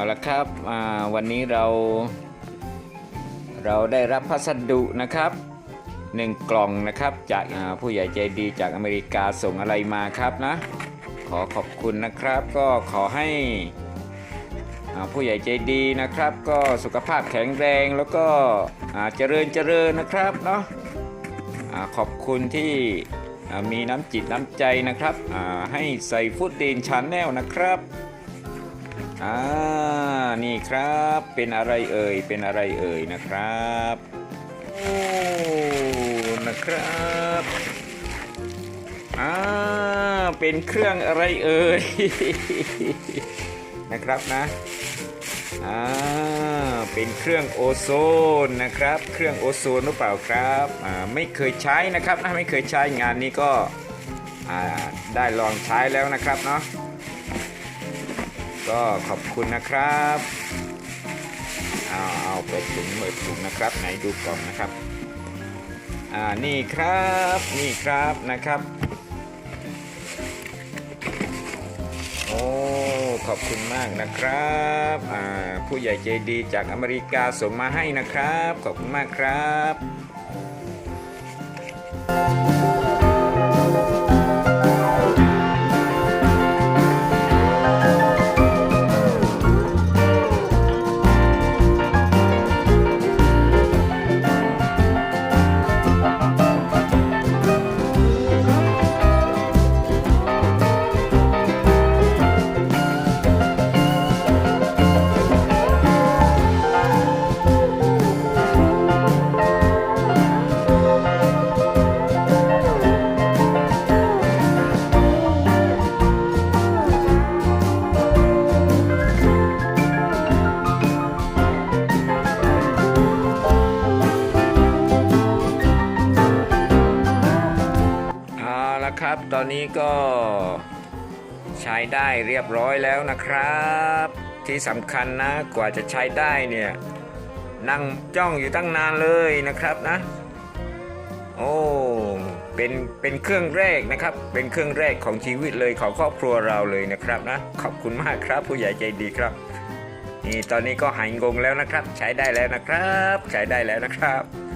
าละครับวันนี้เรา เราได้รับพัสดุนะครับหนึ่งกล่องนะครับจากผู้ใหญ่ใจดีจากอเมริกาส่งอะไรมาครับนะ ขอขอบคุณนะครับ ก็ขอให้ผู้ใหญ่ใจดีนะครับ ก็สุขภาพแข็งแรงแล้วก็เจริญเจริญนะครับเนาะอ่าขอบคุณที่มีน้ำจิตน้ำใจนะครับให้ใส่ฟุตดีนชาแนลนะครับ อ่านี่ครับเป็นอะไรเอ่ยเป็นอะไรเอ่ยนะครับโอ้นะครับอ่าเป็นเครื่องอะไรเอ่ยนะครับนะอ่าเป็นเครื่องโอโซนนะครับ เครื่องโอโซนหรือเปล่าครับอ่าไม่เคยใช้นะครับนะไม่เคยใช้งานนี้ก็อ่าได้ลองใช้แล้วนะครับเนาะ ก็ขอบคุณนะครับเอาเอาเปิดถุงเปิดถุงนะครับ ไหนดูกล่องนะครับอ่านี่ครับนี่ครับนะครับ โอ้ขอบคุณมากนะครับอ่าผู้ใหญ่ใจดีจากอเมริกาส่งมาให้นะครับ ขอบคุณมากครับ เอาละครับ ตอนนี้ก็ใช้ได้เรียบร้อยแล้วนะครับ ที่สำคัญนะกว่าจะใช้ได้เนี่ยนั่งจ้องอยู่ตั้งนานเลยนะครับนะ โอ้เป็นเป็นเครื่องแรกนะครับ เป็นเครื่องแรกของชีวิตเลยของครอบครัวเราเลยนะครับนะ ขอบคุณมากครับ ผู้ใหญ่ใจดีครับนี่ตอนนี้ก็หายงงแล้วนะครับ ใช้ได้แล้วนะครับ ใช้ได้แล้วนะครับ